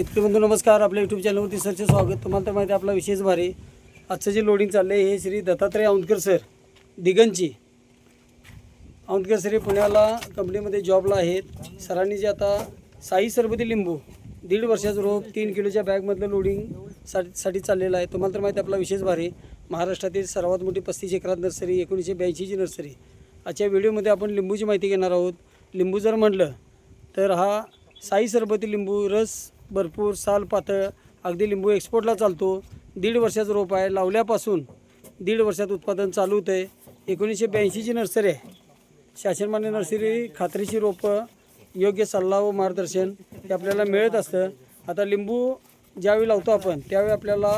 शेतकरी बंधू नमस्कार. आपल्या यूट्यूब चॅनलवरती सरचे स्वागत. तुम्हाला तर माहिती आहे आपला विशेष भारी. आजचं जे लोडिंग चाललं आहे हे श्री दत्तात्रय औंदकर सर दिगंजी. औंदकर सर हे पुण्याला कंपनीमध्ये जॉबला आहेत. सरांनी जे आता साई सरबती लिंबू दीड वर्षाचं रोप तीन किलोच्या बॅगमधलं लोडिंग सा साठी चाललेलं आहे. तुम्हाला तर माहिती आहे आपला विशेष भारी. महाराष्ट्रातील सर्वात मोठी पस्तीस एकरात नर्सरी एकोणीसशे ब्याऐंशीची नर्सरी. आजच्या व्हिडिओमध्ये आपण लिंबूची माहिती घेणार आहोत. लिंबू जर म्हटलं तर हा साई सरबती लिंबू रस भरपूर साल पातळ अगदी लिंबू एक्सपोर्टला चालतो. दीड वर्षाचं रोप आहे. लावल्यापासून दीड वर्षात उत्पादन चालू होतं आहे एकोणीसशे ब्याऐंशीची नर्सरी आहे. शासनमान्य नर्सरी खात्रीची रोपं योग्य सल्ला व मार्गदर्शन हे आपल्याला मिळत असतं. आता लिंबू ज्यावेळी लावतो आपण त्यावेळी आपल्याला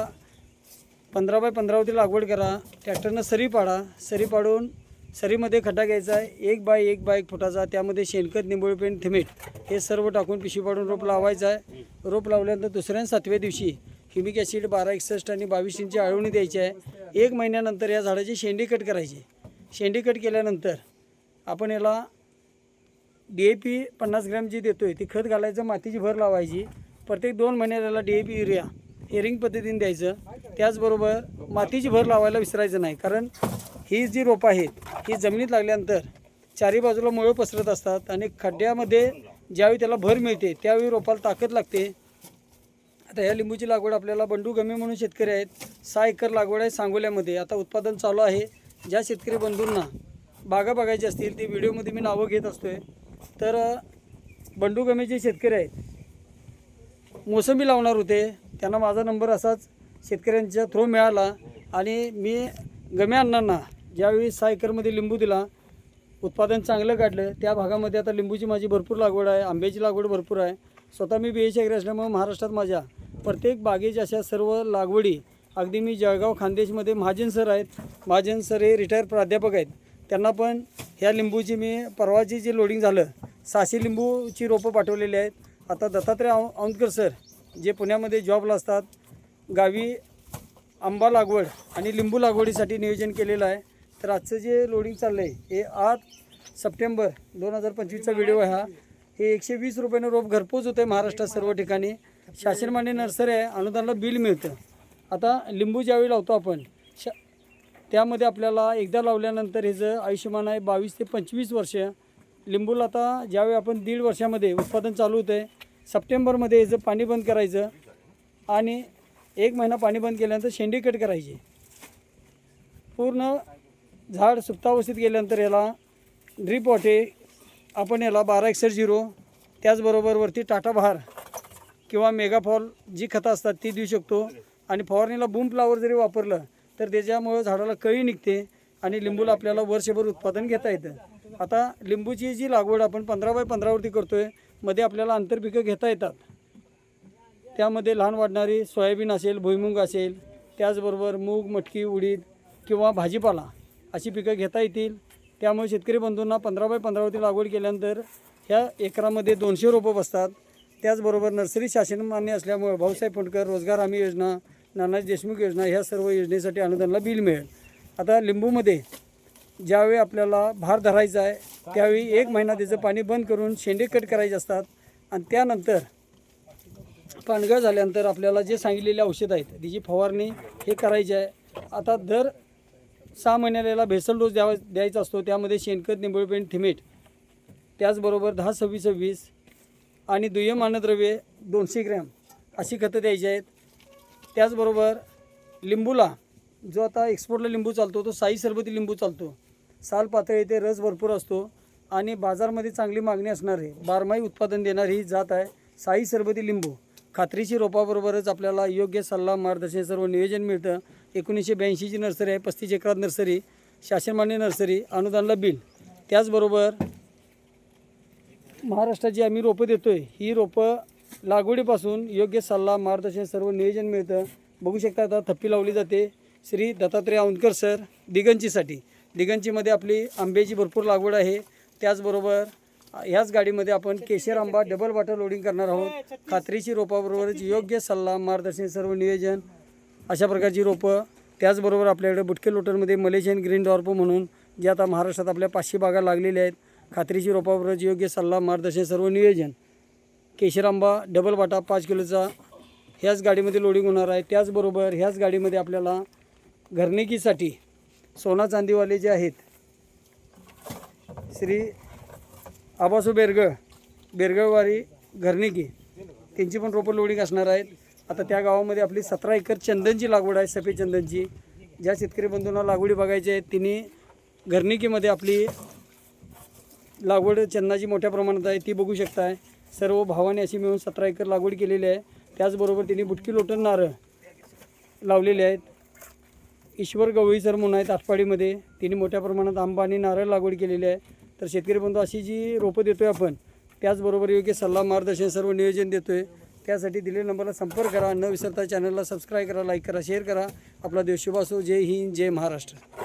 पंधरा बाय पंधरावरती लागवड करा. ट्रॅक्टरनं सरी पाडा. सरी पाडून सरीमध्ये खड्डा घ्यायचा आहे एक बाय एक बाय एक फुटाचा त्यामध्ये शेणखत निंबोळपेंट थिमेट हे सर्व टाकून पिशवी पाडून रोप लावायचं. आहे रोप लावल्यानंतर दुसऱ्या सातव्या दिवशी ह्युमिक ॲसिड बारा एकसष्ट आणि बावीस इंची आळवणी द्यायची आहे. एक महिन्यानंतर या झाडाची शेंडी कट करायची. शेंडी कट केल्यानंतर आपण याला डी ए पी पन्नास ग्रॅम जी देतो आहे ती खत घालायचं मातीची भर लावायची. प्रत्येक दोन महिन्याला डी ए पी युरिया हेरिंग पद्धतीने द्यायचं. त्याचबरोबर मातीची भर लावायला विसरायचं नाही कारण ही जी रोपं आहेत ही जमिनीत लागल्यानंतर चारी बाजूला मुळं पसरत असतात आणि खड्ड्यामध्ये ज्यावेळी त्याला भर मिळते त्यावेळी रोपाला ताकद लागते. आता ह्या लिंबूची लागवड आपल्याला बंडू गमे म्हणून शेतकरी आहेत सहा एकर लागवड आहे सांगोल्यामध्ये. आता उत्पादन चालू आहे. ज्या शेतकरी बंधूंना बागा बघायची असतील ती व्हिडिओमध्ये मी नावं घेत असतो आहे तर अ, बंडू गमेचे शेतकरी आहेत मोसंबी लावणार होते. त्यांना माझा नंबर असाच शेतकऱ्यांच्या थ्रू मिळाला आणि मी गम्या अण्णांना ज्यावेळी सहा एकरमध्ये लिंबू दिला उत्पादन चांगलं काढलं त्या भागामध्ये आता लिंबूची माझी भरपूर लागवड आहे आंब्याची लागवड भरपूर आहे. स्वतः मी बी एच ॲग्री असल्यामुळे महाराष्ट्रात माझ्या प्रत्येक बागेच्या अशा सर्व लागवडी अगदी मी जळगाव खानदेशमध्ये महाजन सर आहेत. महाजन सर हे रिटायर प्राध्यापक आहेत. त्यांना पण ह्या लिंबूची मी परवाची जे लोडिंग झालं सहाशे लिंबूची रोपं पाठवलेली आहेत. आता दत्तात्रय औ औंदकर सर जे पुण्यामध्ये जॉबला असतात गावी आंबा लागवड आणि लिंबू लागवडीसाठी नियोजन केलेलं आहे. तर आजचं जे लोडिंग चाललं आहे हे आठ सप्टेंबर दोन हजार पंचवीसचा व्हिडिओ आहे हा. हे एकशे वीस रुपयानं रोप घरपोच होतं आहे महाराष्ट्रात सर्व ठिकाणी. शासनमान्य नर्सरी आहे अनुदानाला बिल मिळतं. आता लिंबू ज्यावेळी लावतो आपण शा त्यामध्ये आपल्याला एकदा लावल्यानंतर ह्याचं आयुष्यमान आहे बावीस ते पंचवीस वर्ष. लिंबूला आता ज्यावेळी आपण दीड वर्षामध्ये उत्पादन चालू होतं आहे सप्टेंबरमध्ये ह्याचं पाणी बंद करायचं आणि एक महिना पाणी बंद केल्यानंतर शेंडी कट करायची. पूर्ण झाड सुप्तावस्थेत गेल्यानंतर याला ड्रीप वॉटे आपण याला बारा एकसष्ट झिरो त्याचबरोबर वरती टाटा भार किंवा मेगाफॉल जी खतं असतात ती देऊ शकतो. आणि फवारणीला बूम फ्लावर जरी वापरलं तर त्याच्यामुळं झाडाला कळी निघते आणि लिंबूला आपल्याला वर्षभर उत्पादन घेता येतं. आता लिंबूची जी लागवड आपण पंधरा बाय पंधरावरती करतो आहे मध्ये आपल्याला आंतरपिकं घेता येतात. त्यामध्ये लहान वाढणारी सोयाबीन असेल भुईमुग असेल त्याचबरोबर मूग मटकी उडीद किंवा भाजीपाला. अशी पिकं घेता येतील. त्यामुळे शेतकरी बंधूंना पंधरा बाय पंधरावरती लागवड केल्यानंतर ह्या एकरामध्ये दोनशे रोपं बसतात. त्याचबरोबर नर्सरी शासन मान्य असल्यामुळे भाऊसाहेब फुंडकर रोजगार हमी योजना नानाजी देशमुख योजना ह्या सर्व योजनेसाठी अनुदानाला बिल मिळेल. आता लिंबूमध्ये ज्यावेळी आपल्याला भार धरायचा आहे त्यावेळी एक महिना त्याचं पाणी बंद करून शेंडे कट करायचे असतात. आणि त्यानंतर पानगळ झाल्यानंतर आपल्याला जे सांगितलेले औषधं आहेत त्याची फवारणी हे करायची आहे. आता दर सहा महिन्याला याला भेसल डोस द्यावा द्यायचा असतो. त्यामध्ये शेणखत निंबळपेंट थिमेट त्याचबरोबर दहा सव्वीस सव्वीस आणि दुय्यम अन्नद्रव्ये दोनशे ग्रॅम अशी खतं द्यायची आहेत. त्याचबरोबर लिंबूला जो आता एक्सपोर्टला लिंबू चालतो तो साई सरबती लिंबू चालतो. साल पातळी ते रस भरपूर असतो आणि बाजारमध्ये चांगली मागणी असणार आहे. बारमाही उत्पादन देणारी ही जात आहे साई सरबती लिंबू. खात्रीशी रोपाबरोबरच आपल्याला योग्य सल्ला मार्गदर्शन सर्व नियोजन मिळतं. एकोणीसशे ब्याऐंशीची नर्सरी आहे पस्तीस एकरात नर्सरी शासनमान्य नर्सरी अनुदानला बिल. त्याचबरोबर महाराष्ट्राची आम्ही रोपं देतो आहे ही रोपं लागवडीपासून योग्य सल्ला मार्गदर्शन सर्व नियोजन मिळतं. बघू शकता आता थप्पी लावली जाते. श्री दत्तात्रय औंदकर सर दिगंचीसाठी. दिगंचीमध्ये आपली आंब्याची भरपूर लागवड आहे. त्याचबरोबर ह्याच गाडीमध्ये आपण केशर आंबा डबल वॉटर लोडिंग करणार आहोत. खात्रीची रोपाबरोबरच योग्य सल्ला मार्गदर्शन सर्व नियोजन अशा प्रकारची रोपं त्याचबरोबर आपल्याकडे बुटके लोटरमध्ये मलेशियन ग्रीन डॉर्प म्हणून जे आता महाराष्ट्रात आपल्या पाचशे बागा लागलेल्या आहेत. खात्रीची रोपाबरोबरच योग्य सल्ला मार्गदर्शन सर्व नियोजन. केशरांबा डबल वाटा पाच किलोचा ह्याच गाडीमध्ये लोडिंग होणार आहे. त्याचबरोबर ह्याच गाडीमध्ये आपल्याला घरनिकीसाठी सोना चांदीवाले जे आहेत श्री आबासू बेरग बेरगळवारी घरनिकी त्यांची पण रोपं लोडिंग असणार आहेत. आता त्या गावामध्ये आपली सतरा एकर चंदनची लागवड आहे सफेद चंदनची. ज्या शेतकरी बंधूंना लागवडी बघायची आहे तिने घरणिकीमध्ये आपली लागवड चंदनाची मोठ्या प्रमाणात आहे ती बघू शकताय. सर्व भावाने अशी मिळून सतरा एकर लागवड केलेली आहे. त्याचबरोबर तिने बुटकी लोटण नारळ लावलेले आहेत. ईश्वर गवळी सर म्हणून आहेत आटपाडीमध्ये. तिने मोठ्या प्रमाणात आंबा आणि नारळ लागवड केलेली आहे. तर शेतकरी बंधू अशी जी रोपं देतो आहे आपण त्याचबरोबर योग्य सल्ला मार्गदर्शन सर्व नियोजन देतो आहे त्यासाठी दिलेल्या नंबरला संपर्क करा. न विसरता चॅनलला सबस्क्राईब करा लाईक करा शेअर करा. आपला देव शुभ असो जय हिंद जय महाराष्ट्र.